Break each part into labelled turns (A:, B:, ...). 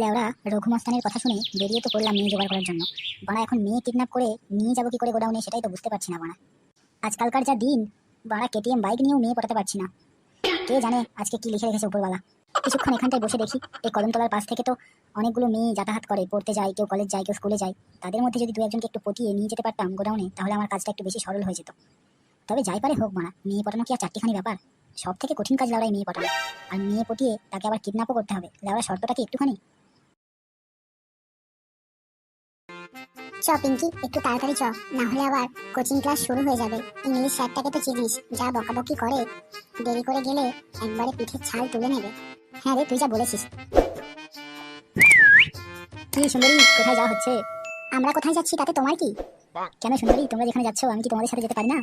A: লেওরা রঘুমস্তানের কথা শুনে বেরিয়ে তো পড়লাম মেয়ে জোগাড় করার জন্য। বাড়া এখন মেয়ে কিডন্যাপ করে নিয়ে যাব কি করে গোডাউনে সেটাই তো বুঝতে পারছি না বাড়া। আজকালকার যা দিন, বাড়া কেটিএম বাইক নিয়েও মেয়ে পড়াতে পারছি না। কে জানে আজকে কি লিখে রেখেছে উপরওয়ালা। কিছুক্ষণ এখানটায় বসে দেখি, এই কদমতলার পাশ থেকে তো অনেকগুলো মেয়ে যাতায়াত করে, পড়তে যায়, কেউ কলেজ যায়, কেউ স্কুলে যায়। তাদের মধ্যে যদি দু একজনকে একটু পটিয়ে নিয়ে যেতে পারতাম গোডাউনে, তাহলে আমার কাজটা একটু বেশি সরল হয়ে যেত। তবে যাই পারে হোক মানা মেয়ে পটানো কি আর চারটিখানি ব্যাপার? সব থেকে কঠিন কাজ লাউড়াই মেয়ে পটানো। আর মেয়ে পটিয়ে তাকে আবার কিডন্যাপও করতে হবে। লাউড়া শর্তটা কি একটুখানি?
B: চ পিঙ্কি, একটু তাড়াতাড়ি চ না হলে আবার কোচিং ক্লাস শুরু হয়ে যাবে। ইংলিশ স্যারটাকে তো চিনিস, যা বকাবকি করে। দেরি করে গেলে একবারে পিঠের ছাল তুলে নেবে। হ্যাঁ রে, তুই যা বলেছিস।
A: কি সুন্দরী, কোথায় যাওয়া হচ্ছে?
B: আমরা কোথায় যাচ্ছি, তাতে তোমার কি?
A: কেন সুন্দরী, তোমরা যেখানে যাচ্ছ, আমি কি তোমাদের সাথে যেতে পারি না?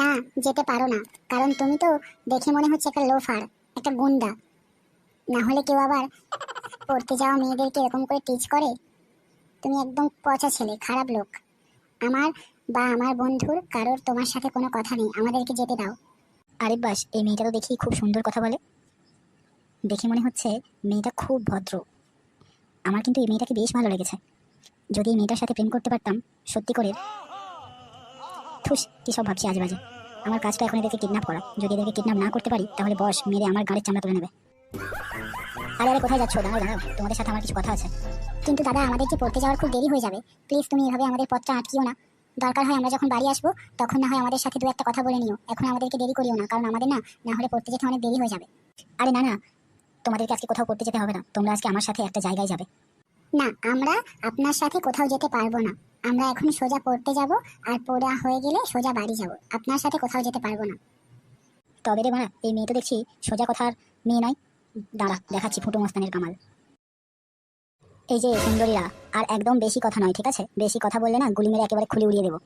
B: না, যেতে পারো না, কারণ তুমি তো দেখে মনে হচ্ছে একটা লোফার একটা গুন্ডা। না হলে কেউ আবার পড়তে যাওয়া মেয়েদেরকে এরকম করে টিচ করে? তুমি একদম পচা ছেলে, খারাপ লোক। আমার বা আমার বন্ধুর কারোর তোমার সাথে কোনো কথা নেই, আমাদেরকে যেতে দাও।
A: আরে বাস, এই মেয়েটা তো দেখি খুব সুন্দর কথা বলে। দেখে মনে হচ্ছে মেয়েটা খুব ভদ্র। আমার কিন্তু এই মেয়েটাকে বেশ ভালো লেগেছে। যদি এই মেয়েটার সাথে প্রেম করতে পারতাম, সত্যি করে। থুস কি সব ভাবছি আজে বাজে। আমার কাজটা এখন এদেরকে কিডন্যাপ করা। যদি এদেরকে কিডন্যাপ না করতে পারি, তাহলে বস, মেরে আমার গাড়ির চামড়া তুলে নেবে। আরে আরে, কোথায় যাচ্ছ? দাঁড়াও দাঁড়াও। তোমাদের সাথে আমার কিছু কথা আছে।
B: কিন্তু দাদা আমাদের যে পড়তে যাওয়ার খুব দেরি হয়ে যাবে। প্লিজ তুমি এভাবে আমাদের পথটা আটকিও না। দরকার হয় আমরা যখন বাড়ি আসব তখন না হয় আমাদের সাথে দু একটা কথা বলে নিও। এখন আমাদেরকে দেরি করিও না কারণ আমাদের না না হলে পড়তে যেতে অনেক দেরি হয়ে যাবে।
A: আরে না না তোমাদেরকে আজকে কোথাও পড়তে যেতে হবে না। তোমরা আজকে আমার সাথে একটা জায়গায় যাবে।
B: না আমরা আপনার সাথে কোথাও যেতে পারব না। আমরা এখন সোজা পড়তে যাব আর পড়া হয়ে গেলে সোজা বাড়ি যাব। আপনার সাথে কোথাও যেতে পারব না।
A: তবে রে বাড়া এই মেয়ে তো দেখছি সোজা কথার মেয়ে নয়। দাঁড়া দেখাচ্ছি ফুটু মস্তানের কামাল। এই যে সুন্দরীরা আর একদম বেশি কথা নয় ঠিক আছে? বেশি কথা বললে না গুলি মেরে একেবারে খুলে উড়িয়ে দেবো।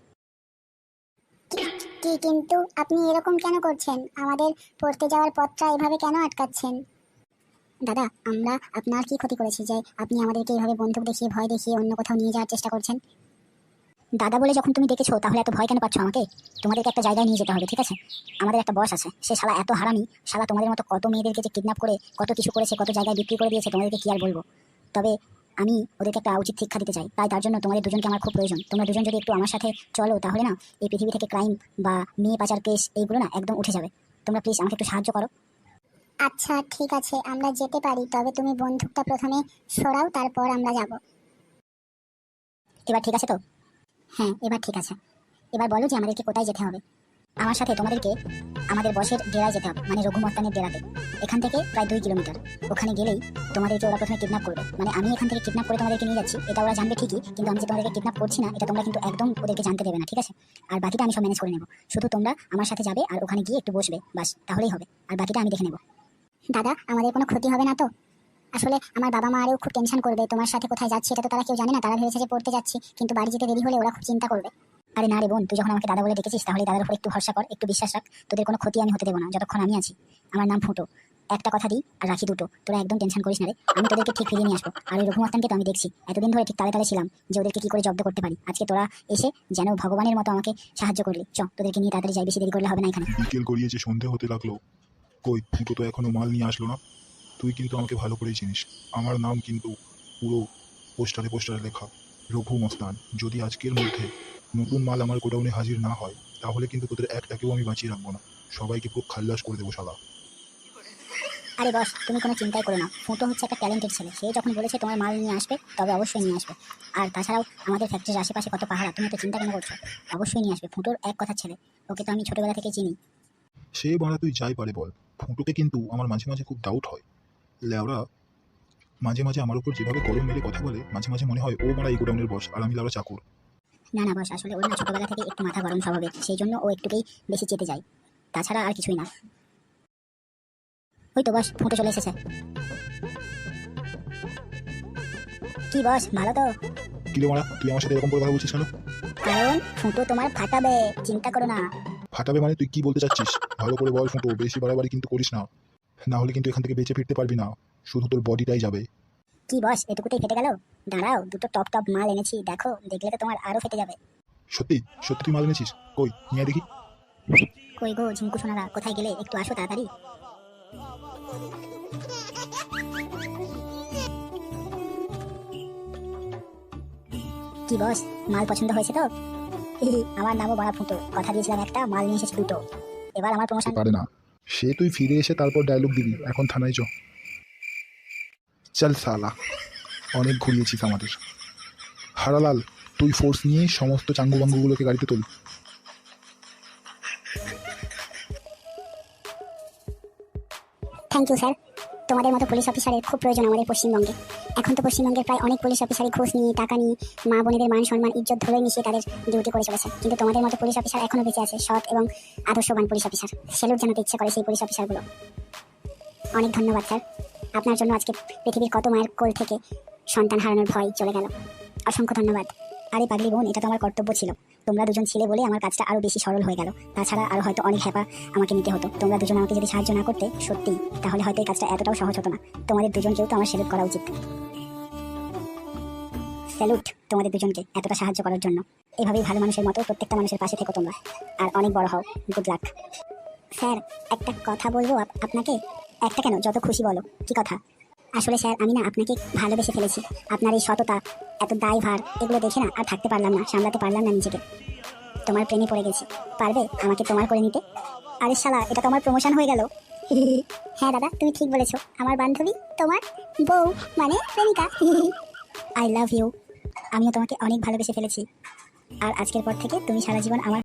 B: কি কিন্তু? আপনি এরকম কেন করছেন? আমাদের পড়তে যাওয়ার পথটা এভাবে কেন আটকাচ্ছেন? দাদা আমরা আপনার কি ক্ষতি করেছি? যে আপনি আমাদেরকে এইভাবে বন্দুক দেখিয়ে ভয় দেখিয়ে অন্য কোথাও নিয়ে যাওয়ার চেষ্টা করছেন?
A: দাদা বলে যখন তুমি দেখেছ তাহলে এত ভয় কেন পাচ্ছ আমাকে? তোমাদেরকে একটা জায়গায় নিয়ে যেতে হবে ঠিক আছে? আমাদের একটা বস আছে সে শালা এত হারামি শালা তোমাদের মতো কত মেয়েদেরকে যে কিডন্যাপ করে কত কিছু করেছে কত জায়গায় বিক্রি করে দিয়েছে তোমাদেরকে কি আর বলব? তবে আমি ওদেরকে একটা উচিত শিক্ষা দিতে চাই। তাই তার জন্য তোমাদের দুজনকে আমার খুব প্রয়োজন। তোমরা দুজন যদি একটু আমার সাথে চলো তাহলে না এই পৃথিবী থেকে ক্রাইম বা মেয়ে পাচার কেস এইগুলো না একদম উঠে যাবে। তোমরা প্লিজ আমাকে একটু সাহায্য করো।
B: আচ্ছা ঠিক আছে আমরা যেতে পারি তবে তুমি বন্দুকটা প্রথমে সরাও তারপর আমরা যাব।
A: এবার ঠিক আছে তো? হ্যাঁ এবার ঠিক আছে। এবার বলো যে আমাদেরকে কোথায় যেতে হবে। আমার সাথে তোমাদেরকে আমাদের বসের ডেরায় যেতে হবে মানে রঘুমস্তানের ডেরাতে। এখান থেকে প্রায় দুই কিলোমিটার। ওখানে গেলেই তোমাদেরকে ওরা প্রথমে কিডন্যাপ করবে মানে আমি এখান থেকে কিডন্যাপ করে তোমাদেরকে নিয়ে যাচ্ছি, এটা ওরা জানবে ঠিকই, কিন্তু আমি যে তোমাদেরকে কিডন্যাপ করছি না, এটা তোমরা কিন্তু একদম ওদেরকে জানতে দেবে না, ঠিক আছে? আর বাকিটা আমি সব ম্যানেজ করে নেব। শুধু তোমরা আমার সাথে যাবে আর ওখানে গিয়ে একটু বসবে, বাস, তাহলেই হবে। আর বাকিটা আমি দেখে নেব।
B: দাদা, আমাদের কোনো ক্ষতি হবে না তো? আসলে আমার বাবা মা আরও খুব টেনশন করবে, তোমার সাথে কোথায় যাচ্ছি এটা তো তারা কেউ জানে না, তারা ভেবেছে যে পড়তে যাচ্ছি, কিন্তু বাড়ি যেতে দেরি হলে ওরা খুব চিন্তা করবে।
A: আরে না রে বোন, তুই যখন আমাকে দাদা বলে ডেকেছিস, তাহলে দাদার উপর একটু ভরসা কর, একটু বিশ্বাস রাখ, তোদের কোনো ক্ষতি আমি হতে দেবো না, যতক্ষণ আমি আছি। আমার নাম ফুটো। একটা কথা দিই আর রাখি দুটো। তোরা একদম টেনশন করিস না রে, আমি তোদেরকে ঠিক ফিরিয়ে নিয়ে আসব। আর ওই রঘুমাস্তানকে তো আমি দেখছি। এতদিন ধরে ঠিক তালে তালে ছিলাম যে ওদেরকে কি করে জব্দ করতে পারি। আজকে তোরা এসে যেন ভগবানের মতো আমাকে সাহায্য করলি। চ, তোদেরকে নিয়ে তাড়াতাড়ি যাই, বেশি দেরি করলে হবে না এখানে।
C: বিকেল গড়িয়ে যে সন্ধে হতে লাগল। কই, ফুটো তো এখনও মাল নিয়ে আসলো না? তুই কিন্তু আমাকে ভালো করেই চিনিস। আমার নাম কিন্তু পুরো পোস্টারে পোস্টারে লেখা রঘু মস্তান। যদি আজকের মধ্যে নতুন মাল আমার গোডাউনে হাজির না হয় তাহলে কিন্তু তোদের একটাকেও আমি বাঁচিয়ে রাখব না। সবাইকে পুরো খাল্লাস করে দেবো শালা।
A: আরে বস তুমি কোনো চিন্তাই করো না। ফুটো হচ্ছে একটা ট্যালেন্টেড ছেলে। সে যখন বলেছে তোমার মাল নিয়ে আসবে তবে অবশ্যই নিয়ে আসবে। আর তাছাড়াও আমাদের ফ্যাক্টরির আশেপাশে কত পাহাড় তুমি তো চিন্তা কেন করছ? অবশ্যই নিয়ে আসবে। ফুটোর এক কথা ছেলে ওকে তো আমি ছোটবেলা থেকে চিনি।
C: সে বাড়া তুই যাই পারে বল। ফুটোকে কিন্তু আমার মাঝে মাঝে খুব ডাউট হয়। লেওরা মাঝে মাঝে আমার উপর যেভাবে কলম মেরে কথা বলে মাঝে মাঝে মনে হয় ও মারা এই গোডাউনের বস আর আমি লাউরা চাকর।
A: না না বস আসলে ওর না ছোটবেলা থেকে একটু মাথা গরম স্বভাবের সেই জন্য ও একটুকেই বেশি চেতে যায়। তাছাড়া আর কিছুই না। ওই তো বস ফুটে চলে এসেছে। কি বস ভালো তো?
C: মারা তুই আমার সাথে এরকম করে কথা বলছিস কেন?
A: কারণ ফুটো তোমার ফাটাবে চিন্তা করো না।
C: ফাটাবে মানে তুই কি বলতে চাচ্ছিস? ভালো করে বল ফুটো বেশি বাড়াবাড়ি কিন্তু করিস না। না হলে কিন্তু এখান থেকে বেঁচে ফিরতে পারবি না। শুধু তোর বডিটাই যাবে।
A: কি বস এটুকুতেই ফেটে গেল? দাঁড়াও দুটো টপ টপ মাল এনেছি দেখো দেখলে তো তোমার আরও ফেটে যাবে।
C: সত্যি? সত্যি তুই মাল এনেছিস? কই নিয়ে দেখি।
A: কই গো ঝুমকু সোনারা কোথায় গেলে? একটু আসো তাড়াতাড়ি। কি বস মাল পছন্দ হয়েছে তো? আমার নামও বড়া ফুটো। কথা দিয়েছিলাম একটা মাল নিয়ে এসেছি দুটো। এবার আমার প্রমোশন
C: পারে না। সে তুই ফিরে এসে তারপর ডায়লগ দিবি। এখন থানায় চ। চল সালা অনেক ঘুরিয়েছিস আমাদের। হারালাল, তুই ফোর্স নিয়ে সমস্ত চাঙ্গু বাঙ্গুগুলোকে গাড়িতে তোল।
B: থ্যাংক ইউ স্যার তোমাদের মতো পুলিশ অফিসারের খুব প্রয়োজন আমাদের পশ্চিমবঙ্গে। এখন তো পশ্চিমবঙ্গের প্রায় অনেক পুলিশ অফিসারই ঘুষ নিয়ে, টাকা নিয়ে, মা বোনেদের মান সম্মান, ইজ্জত ধরে মিশিয়ে তাদের ডিউটি করে চলেছে। কিন্তু তোমাদের মতো পুলিশ অফিসার এখনও বেঁচে আছে, সৎ এবং আদর্শবান পুলিশ অফিসার স্যালুট জানাতে ইচ্ছে করে সেই পুলিশ অফিসারগুলো অনেক ধন্যবাদ স্যার আপনার জন্য আজকে পৃথিবীর কত মায়ের কোল থেকে সন্তান হারানোর ভয় চলে গেল। অসংখ্য ধন্যবাদ।
A: আরে পাগলি বোন, এটা তো আমার কর্তব্য ছিল। তোমরা দুজন ছিলে বলে আমার কাজটা আরও বেশি সরল হয়ে গেল। তাছাড়া আরও হয়তো অনেক হ্যাপা আমাকে নিতে হতো। তোমরা দুজন আমাকে যদি সাহায্য না করতে সত্যি তাহলে হয়তো এই কাজটা এতটাও সহজ হতো না। তোমাদের দুজনকেও তো আমার স্যালুট করা উচিত। স্যালুট তোমাদের দুজনকে এতটা সাহায্য করার জন্য। এভাবেই ভালো মানুষের মতো প্রত্যেকটা মানুষের পাশে থেকো তোমরা। আর অনেক বড় হও। গুড লাক
B: স্যার, একটা কথা বলব আপনাকে?
A: একটা কেন? যত খুশি বলো। কি কথা?
B: আসলে স্যার, আমি না আপনাকে ভালোবেসে ফেলেছি। আপনার এই সততা, এত দায়ভার এগুলো দেখে না আর থাকতে পারলাম না, সামলাতে পারলাম না নিজেকে। তোমার প্রেমে পড়ে গেছি। পারবে আমাকে তোমার করে নিতে?
A: আরে শালা, এটা তো আমার প্রমোশন হয়ে গেল।
B: হ্যাঁ দাদা, তুমি ঠিক বলেছ। আমার বান্ধবী তোমার বউ মানে প্রেমিকা।
A: আই লাভ ইউ আমিও তোমাকে অনেক ভালোবেসে ফেলেছি। আর আজকের পর থেকে তুমি সারা জীবন আমার